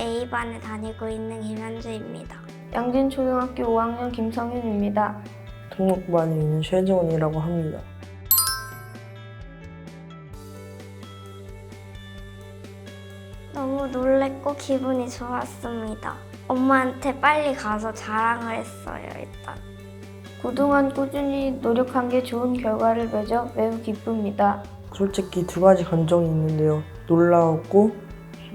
A반에 다니고 있는 김현주입니다. 양진초등학교 5학년 김성윤입니다. 등록반에 있는 최정원이라고 합니다. 너무 놀랬고 기분이 좋았습니다. 엄마한테 빨리 가서 자랑을 했어요, 일단. 그동안 꾸준히 노력한 게 좋은 결과를 맺어 매우 기쁩니다. 솔직히 두 가지 감정이 있는데요. 놀라웠고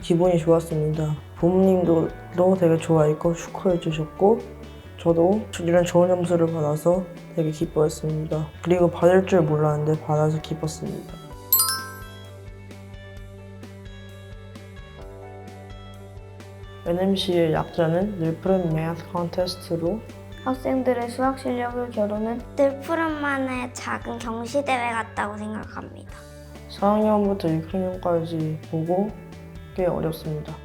기분이 좋았습니다. 부모님도 너 되게 좋아했고 축하해 주셨고 저도 이런 좋은 점수를 받아서 되게 기뻐했습니다. 그리고 받을 줄 몰랐는데 받아서 기뻤습니다. NMC의 약자는 늘 푸른 매th 컨테스트로 학생들의 수학 실력을 겨루는 늘 푸른만의 작은 경시대회 같다고 생각합니다. 4학년부터 6학년까지 보고 꽤 어렵습니다.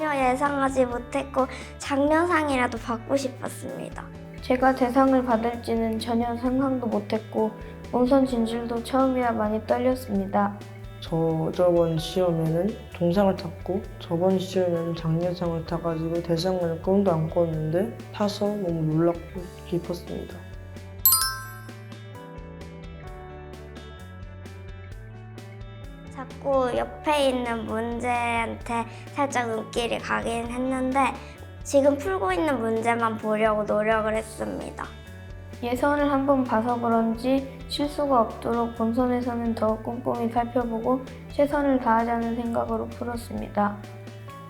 전혀 예상하지 못했고 장려상이라도 받고 싶었습니다. 제가 대상을 받을지는 전혀 상상도 못했고 본선 진출도 처음이라 많이 떨렸습니다. 저 저번 시험에는 동상을 탔고 저번 시험에는 장려상을 타가지고 대상을 꿈도 안 꿨는데 타서 너무 놀랍고 기뻤습니다. 자꾸 옆에 있는 문제한테 살짝 눈길이 가긴 했는데 지금 풀고 있는 문제만 보려고 노력을 했습니다. 예선을 한번 봐서 그런지 실수가 없도록 본선에서는 더욱 꼼꼼히 살펴보고 최선을 다하자는 생각으로 풀었습니다.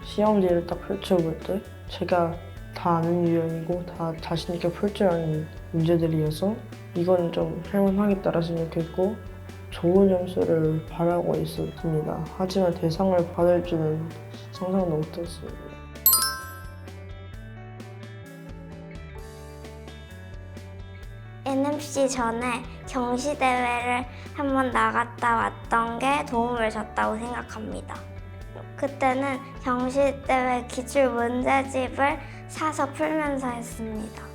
시험지를 딱 펼쳐볼 때 제가 다 아는 유형이고 다 자신 있게 풀 줄 아는 문제들이어서 이건 좀 할만하겠다라서 좋겠고 좋은 점수를 바라고 있었습니다. 하지만 대상을 받을 줄은 상상도 못했습니다. NMC 전에 경시대회를 한번 나갔다 왔던 게 도움을 줬다고 생각합니다. 그때는 경시대회 기출 문제집을 사서 풀면서 했습니다.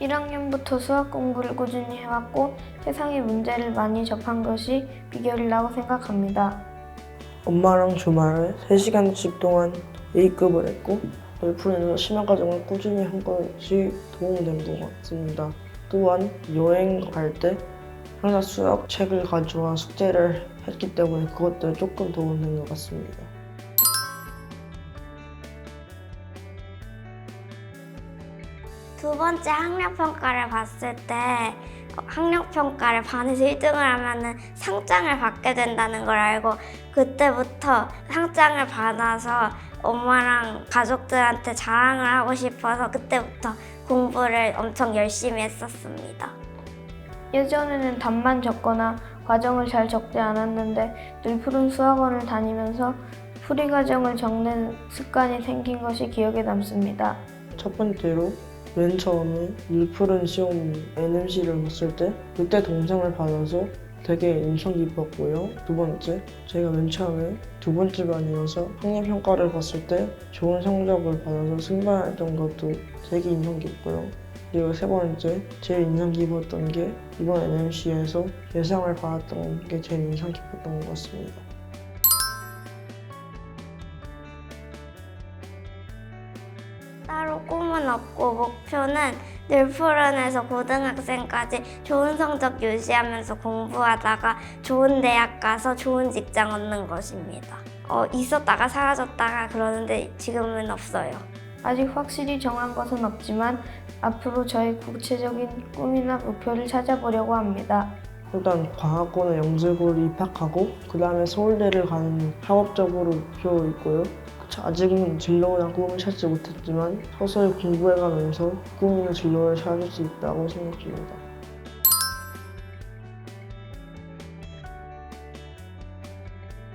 1학년부터 수학 공부를 꾸준히 해왔고 세상의 문제를 많이 접한 것이 비결이라고 생각합니다. 엄마랑 주말에 3시간씩 동안 A급을 했고 널프에서 심화 과정을 꾸준히 한 것이 도움된 것 같습니다. 또한 여행 갈 때 항상 수학 책을 가져와 숙제를 했기 때문에 그것도 조금 도움된 것 같습니다. 두 번째 학력 평가를 봤을 때 어, 학력 평가를 반에서 1등을 하면은 상장을 받게 된다는 걸 알고 그때부터 상장을 받아서 엄마랑 가족들한테 자랑을 하고 싶어서 그때부터 공부를 엄청 열심히 했었습니다. 예전에는 답만 적거나 과정을 잘 적지 않았는데 늘푸른 수학원을 다니면서 풀이 과정을 적는 습관이 생긴 것이 기억에 남습니다. 첫 번째로 맨 처음에 물푸른 시험 NMC를 봤을 때 그때 동상을 받아서 되게 인상 깊었고요. 두 번째, 제가 맨 처음에 두 번째 반이어서 학력 평가를 봤을 때 좋은 성적을 받아서 승반했던 것도 되게 인상 깊고요. 그리고 세 번째, 제일 인상 깊었던 게 이번 NMC에서 예상을 받았던 게 제일 인상 깊었던 것 같습니다. 없고 목표는 늘푸른에서 고등학생까지 좋은 성적 유지하면서 공부하다가 좋은 대학 가서 좋은 직장 얻는 것입니다. 어, 있었다가 사라졌다가 그러는데 지금은 없어요. 아직 확실히 정한 것은 없지만 앞으로 저의 구체적인 꿈이나 목표를 찾아보려고 합니다. 일단 과학고는 영재고를 입학하고 그 다음에 서울대를 가는 학업적으로 목표 있고요. 아직은 진로나 꿈을 찾지 못했지만 서서히 공부해가면서 꿈이나 진로를 찾을 수 있다고 생각 중입니다.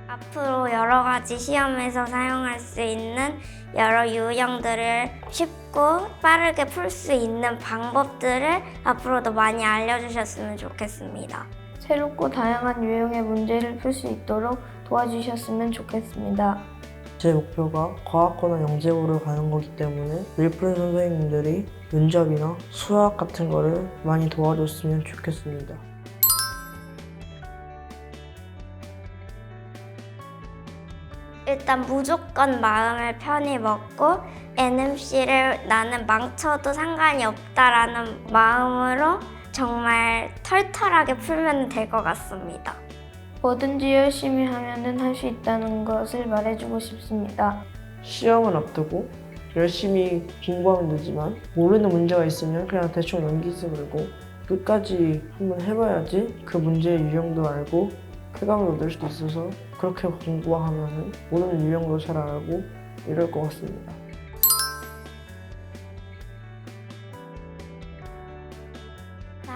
앞으로 여러 가지 시험에서 사용할 수 있는 여러 유형들을 쉽고 빠르게 풀 수 있는 방법들을 앞으로도 많이 알려주셨으면 좋겠습니다. 새롭고 다양한 유형의 문제를 풀 수 있도록 도와주셨으면 좋겠습니다. 제 목표가 과학고나 영재고를 가는 거기 때문에 밀프른 선생님들이 면접이나 수학 같은 거를 많이 도와줬으면 좋겠습니다. 일단 무조건 마음을 편히 먹고 NMC를 나는 망쳐도 상관이 없다라는 마음으로 정말 털털하게 풀면 될 것 같습니다. 뭐든지 열심히 하면은 할 수 있다는 것을 말해주고 싶습니다. 시험을 앞두고 열심히 공부하면 되지만 모르는 문제가 있으면 그냥 대충 넘기지 말고 끝까지 한번 해봐야지 그 문제의 유형도 알고 쾌감을 얻을 수도 있어서 그렇게 공부하면 모르는 유형도 잘 알고 이럴 것 같습니다.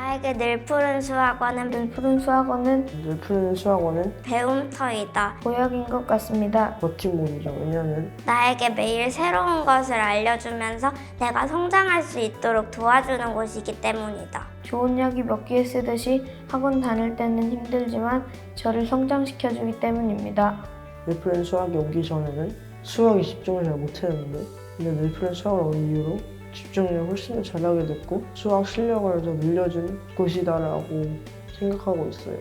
나에게 늘 푸른 수학원은 늘 푸른 수학원은 늘 푸는 수학원은 배움터이다. 보약인 것 같습니다. 멋진 몸이죠. 왜냐하면 나에게 매일 새로운 것을 알려주면서 내가 성장할 수 있도록 도와주는 곳이기 때문이다. 좋은 약이 몇 개 쓰듯이 학원 다닐 때는 힘들지만 저를 성장시켜주기 때문입니다. 늘 푸른 수학이 오기 전에는 수학에 집중을 잘 못했는데 근데 늘 푸른 수학을 온 이후로 집중을 훨씬 더 잘하게 됐고 수학 실력을 더 늘려준 곳이다라고 생각하고 있어요.